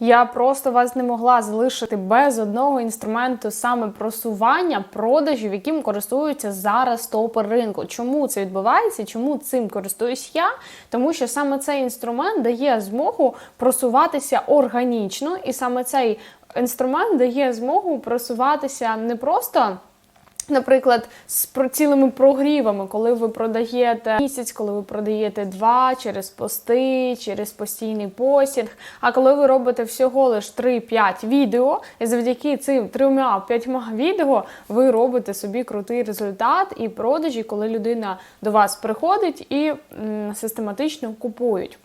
Я просто вас не могла залишити без одного інструменту саме просування продажів, яким користуються зараз топи ринку. Чому це відбувається? Чому цим користуюсь я? Тому що саме цей інструмент дає змогу просуватися органічно, і саме цей інструмент дає змогу просуватися не просто. Наприклад, з цілими прогрівами, коли ви продаєте місяць, коли ви продаєте два через пости, через постійний постінг. А коли ви робите всього лиш 3-5 відео, і завдяки цим 3-5 відео ви робите собі крутий результат і продажі, коли людина до вас приходить і м, систематично купують.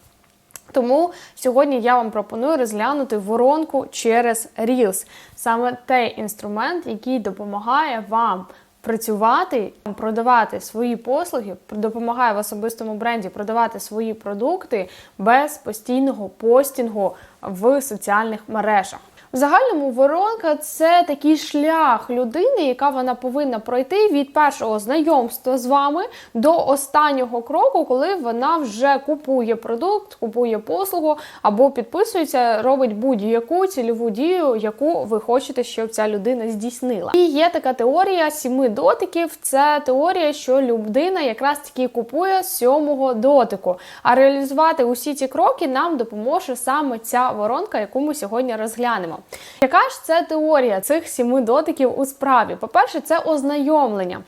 Тому сьогодні я вам пропоную розглянути воронку через Reels. Саме той інструмент, який допомагає вам працювати, продавати свої послуги, допомагає в особистому бренді продавати свої продукти без постійного постінгу в соціальних мережах. В загальному воронка це такий шлях людини, яка вона повинна пройти від першого знайомства з вами до останнього кроку, коли вона вже купує продукт, купує послугу або підписується, робить будь-яку цільову дію, яку ви хочете, щоб ця людина здійснила. І є така теорія сіми дотиків. Це теорія, що людина якраз таки купує сьомого дотику. А реалізувати усі ці кроки нам допоможе саме ця воронка, яку ми сьогодні розглянемо. Яка ж це теорія цих сіми дотиків у справі? По-перше, це ознайомлення.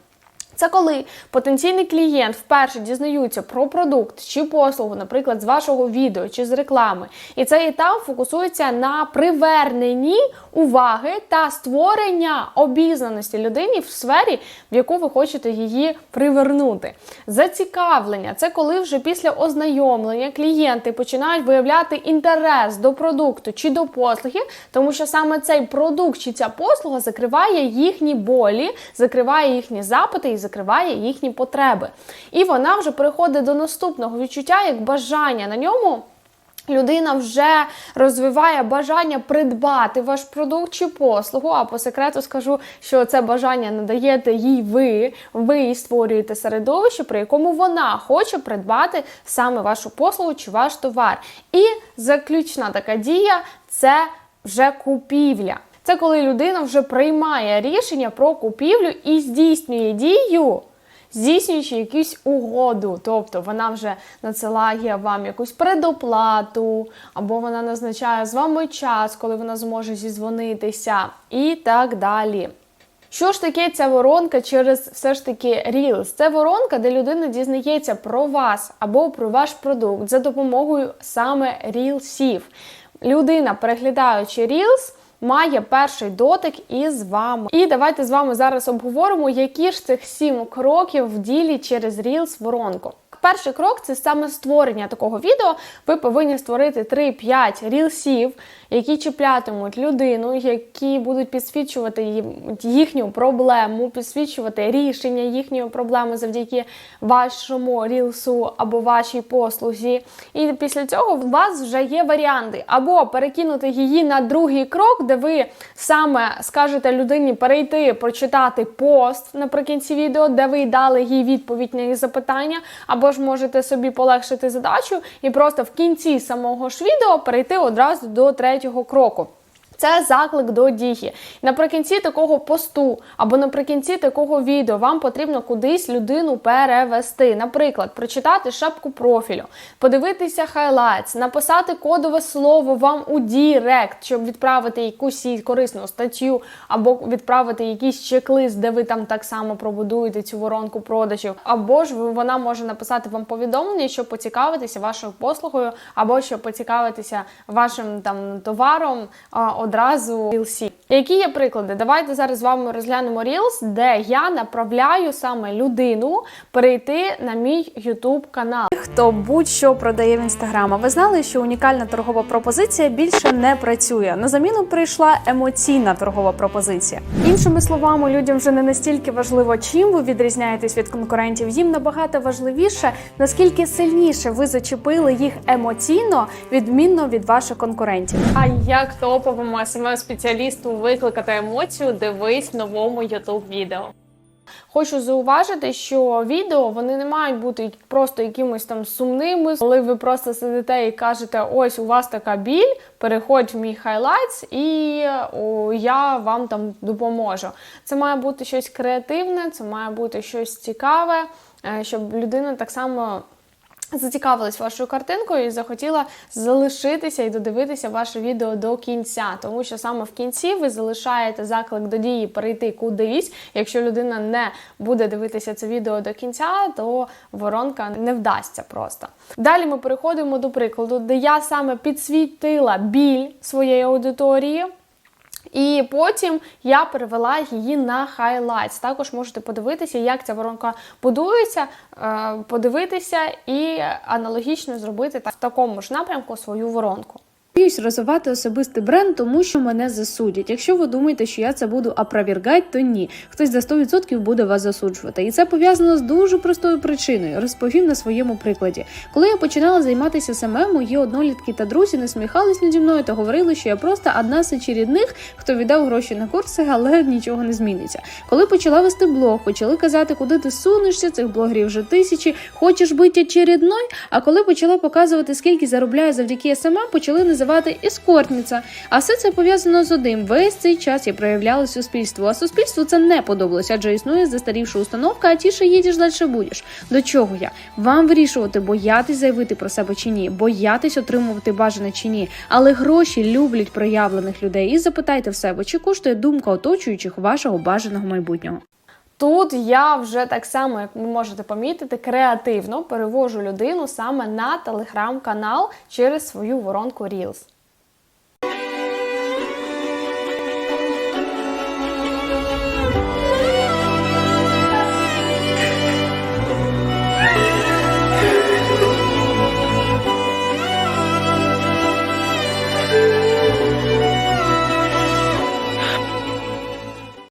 Це коли потенційний клієнт вперше дізнаються про продукт чи послугу, наприклад, з вашого відео чи з реклами. І цей етап фокусується на приверненні уваги та створення обізнаності людині в сфері, в яку ви хочете її привернути. Зацікавлення це коли вже після ознайомлення клієнти починають виявляти інтерес до продукту чи до послуги, тому що саме цей продукт чи ця послуга закриває їхні болі, закриває їхні запити і закриває їхні потреби. І вона вже переходить до наступного відчуття як бажання на ньому. Людина вже розвиває бажання придбати ваш продукт чи послугу. А по секрету скажу, що це бажання надаєте їй ви. Ви створюєте середовище, при якому вона хоче придбати саме вашу послугу чи ваш товар. І заключна така дія це вже купівля. Це коли людина вже приймає рішення про купівлю і здійснює дію здійснюючи якусь угоду, тобто вона вже надсилає вам якусь предоплату, або вона назначає з вами час, коли вона зможе зізвонитися, і так далі. Що ж таке ця воронка через все ж таки Reels? Це воронка, де людина дізнається про вас або про ваш продукт за допомогою саме Reelsів. Людина, переглядаючи Reels, має перший дотик із вами. І давайте з вами зараз обговоримо, які ж цих сім кроків в ділі через Reels воронку. Перший крок це саме створення такого відео. Ви повинні створити 3-5 рілсів, які чіплятимуть людину, які будуть підсвічувати їхню проблему, підсвічувати рішення їхньої проблеми завдяки вашому рілсу або вашій послузі. І після цього у вас вже є варіанти або перекинути її на другий крок, де ви саме скажете людині перейти, прочитати пост наприкінці відео, де ви дали їй відповідь на її запитання, або ж можете собі полегшити задачу і просто в кінці самого ж відео перейти одразу до третього кроку. Це заклик до дії. Наприкінці такого посту або наприкінці такого відео вам потрібно кудись людину перевести. Наприклад, прочитати шапку профілю, подивитися хайлайтс, написати кодове слово вам у Дірект, щоб відправити якусь корисну статтю, або відправити якийсь чек-лист, де ви там так само пробудуєте цю воронку продажів. Або ж вона може написати вам повідомлення, щоб поцікавитися вашою послугою, або щоб поцікавитися вашим там товаром одразу Reels. Які є приклади? Давайте зараз з вами розглянемо Reels, де я направляю саме людину перейти на мій YouTube канал. Хто будь-що продає в інстаграм. А ви знали, що унікальна торгова пропозиція більше не працює. На заміну прийшла емоційна торгова пропозиція. Іншими словами, людям вже не настільки важливо, чим ви відрізняєтесь від конкурентів. Їм набагато важливіше, наскільки сильніше ви зачепили їх емоційно, відмінно від ваших конкурентів. А як топовому smm спеціалісту викликати емоцію, дивись новому youtube відео. Хочу зауважити, що відео вони не мають бути просто якимось там сумними, коли ви просто сидите і кажете, ось у вас така біль, переходь в мій хайлайтс, і о, я вам там допоможу. Це має бути щось креативне, це має бути щось цікаве, е, щоб людина так само зацікавилась вашою картинкою і захотіла залишитися і додивитися ваше відео до кінця, тому що саме в кінці ви залишаєте заклик до дії перейти кудись. Якщо людина не буде дивитися це відео до кінця, то воронка не вдасться просто. Далі ми переходимо до прикладу, де я саме підсвітила біль своєї аудиторії. І потім я перевела її на highlights. Також можете подивитися, як ця воронка будується, е, подивитися і аналогічно зробити так- в такому ж напрямку свою воронку. Боюсь розвивати особистий бренд, тому що мене засудять. Якщо ви думаєте, що я це буду опровергати, то ні. Хтось за 100% буде вас засуджувати. І це пов'язано з дуже простою причиною. Розповім на своєму прикладі. Коли я починала займатися СММ, мої однолітки та друзі насміхались наді мною та говорили, що я просто одна з очередних, хто віддав гроші на курси, але нічого не зміниться. Коли почала вести блог, почали казати, куди ти сунешся, цих блогерів вже тисячі, хочеш бути очередною. А коли почала показувати, скільки заробляю завдяки СММ, почали називати ескортниця. А все це пов'язано з одним. Весь цей час я проявляла суспільству, а суспільству це не подобалось, адже існує застарівша установка, а тіше їдеш, далі будеш. До чого я? Вам вирішувати, боятись заявити про себе чи ні, боятись отримувати бажане чи ні. Але гроші люблять проявлених людей. І запитайте в себе, чи коштує думка оточуючих вашого бажаного майбутнього. Тут я вже так само, як ви можете помітити, креативно перевожу людину саме на телеграм-канал через свою воронку Reels.